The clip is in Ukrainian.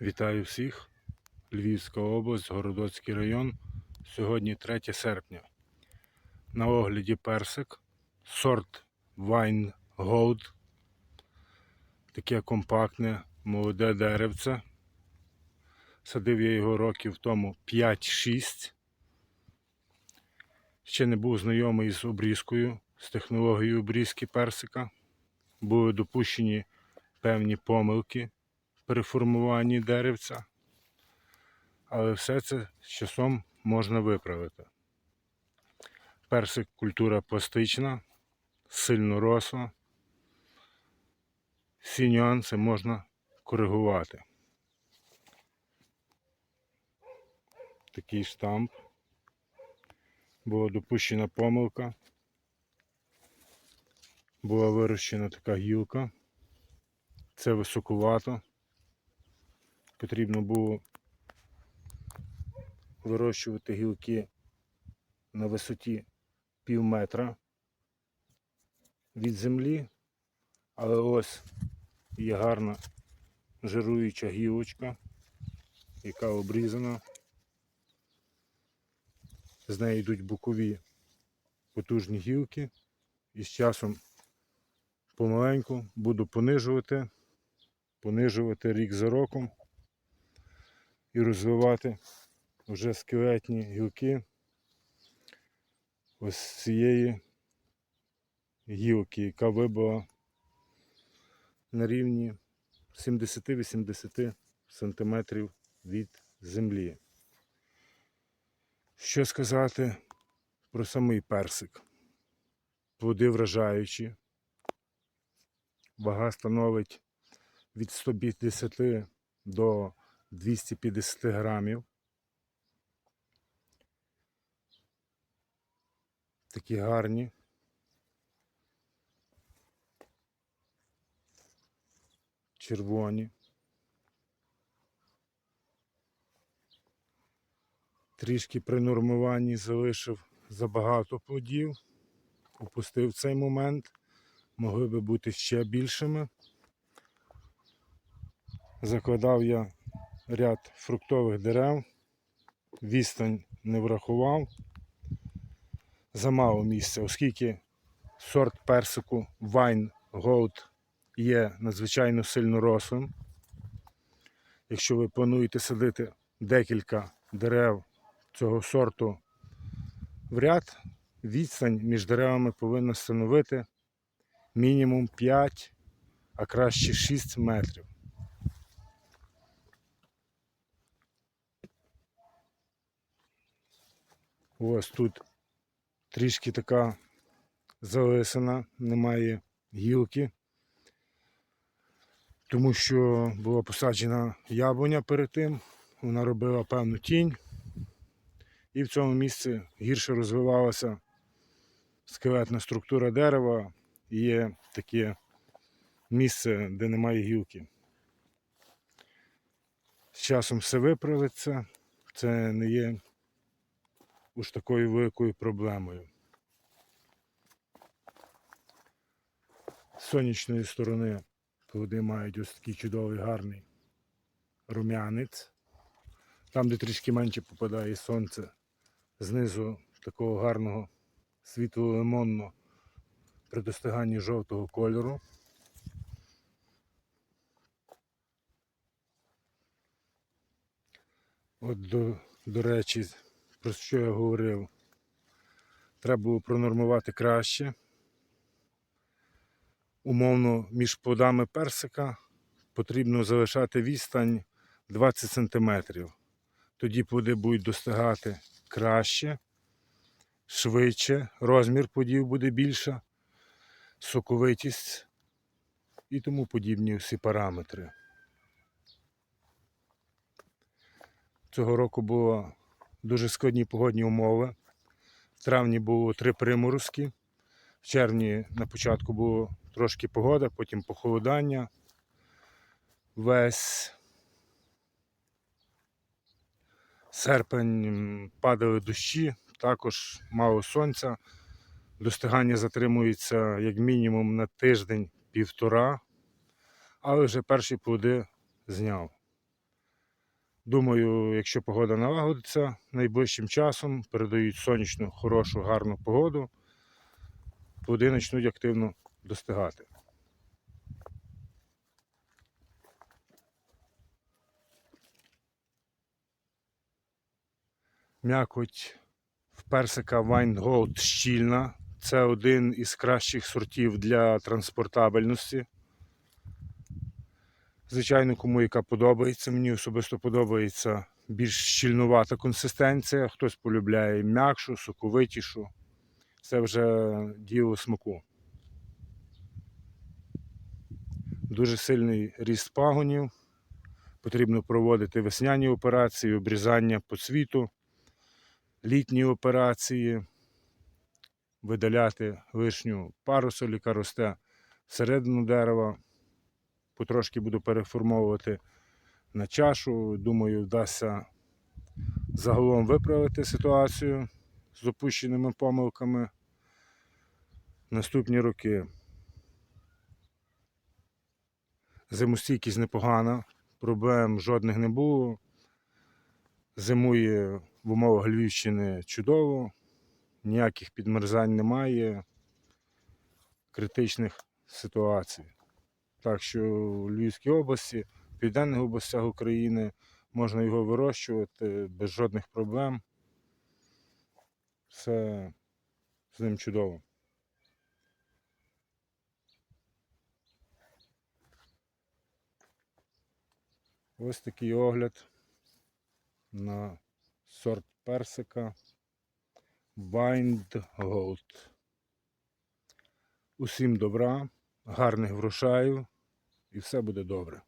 Вітаю всіх. Львівська область, Городоцький район. Сьогодні 3 серпня. На огляді персик. Сорт Wine Gold. Таке компактне, молоде деревце. Садив я його років тому 5-6. Ще не був знайомий з обрізкою, з технологією обрізки персика. Були допущені певні помилки при формуванні деревця. Але все це з часом можна виправити. Персик культура пластична, сильно росла. Всі нюанси можна коригувати. Такий штамп. Була допущена помилка. Була вирощена така гілка. Це високувато. Потрібно було вирощувати гілки на висоті пів метра від землі. Але ось є гарна жируюча гілочка, яка обрізана. З неї йдуть бокові потужні гілки. І з часом помаленьку буду понижувати, понижувати рік за роком і розвивати вже скелетні гілки ось цієї гілки, яка вибила на рівні 70-80 см від землі. Що сказати про самий персик? Плоди вражаючі. Вага становить від 150 до 250 грамів. Такі гарні. Червоні. Трішки при нормуванні залишив забагато плодів. Упустив цей момент. Могли би бути ще більшими. Закладав я ряд фруктових дерев, відстань не врахував. Замало місця, оскільки сорт персику Wine Gold є надзвичайно сильно рослим. Якщо ви плануєте садити декілька дерев цього сорту в ряд, відстань між деревами повинна становити мінімум 5, а краще 6 метрів. Ось тут трішки така залисина, немає гілки, тому що була посаджена яблуня перед тим, вона робила певну тінь, і в цьому місці гірше розвивалася скелетна структура дерева, і є таке місце, де немає гілки. З часом все виправиться, це не є уж такою великою проблемою. З сонячної сторони плоди мають ось такий чудовий гарний рум'янець. Там, де трішки менше попадає сонце, знизу такого гарного світло-лимонного при достиганні жовтого кольору. От до, до речі, про що я говорив, треба було пронормувати краще. Умовно, між плодами персика потрібно залишати відстань 20 см. Тоді плоди будуть достигати краще, швидше, розмір плодів буде більша, соковитість і тому подібні всі параметри. Цього року було дуже складні погодні умови. В травні було три приморозки. В червні на початку було трошки погода, потім похолодання. Весь серпень падали дощі, також мало сонця. Достигання затримується як мінімум на тиждень-півтора, але вже перші плоди зняв. Думаю, якщо погода налагодиться найближчим часом, передають сонячну, хорошу, гарну погоду, плоди почнуть активно достигати. М'якоть в персика Wine Gold щільна. Це один із кращих сортів для транспортабельності. Звичайно, кому яка подобається. Мені особисто подобається більш щільнувата консистенція. Хтось полюбляє м'якшу, соковитішу. Це вже діло смаку. Дуже сильний ріст пагонів. Потрібно проводити весняні операції, обрізання по цвіту, літні операції, видаляти лишню парусоль, яка росте всередину дерева. Потрошки буду переформовувати на чашу. Думаю, вдасться загалом виправити ситуацію з допущеними помилками наступні роки. Зимостійкість непогана, проблем жодних не було. Зимує в умовах Львівщини чудово, ніяких підмерзань немає, критичних ситуацій. Так що в Львівській області, в південних областях України можна його вирощувати без жодних проблем. Все з ним чудово. Ось такий огляд на сорт персика Bind Gold. Усім добра, гарних врожаїв і все буде добре.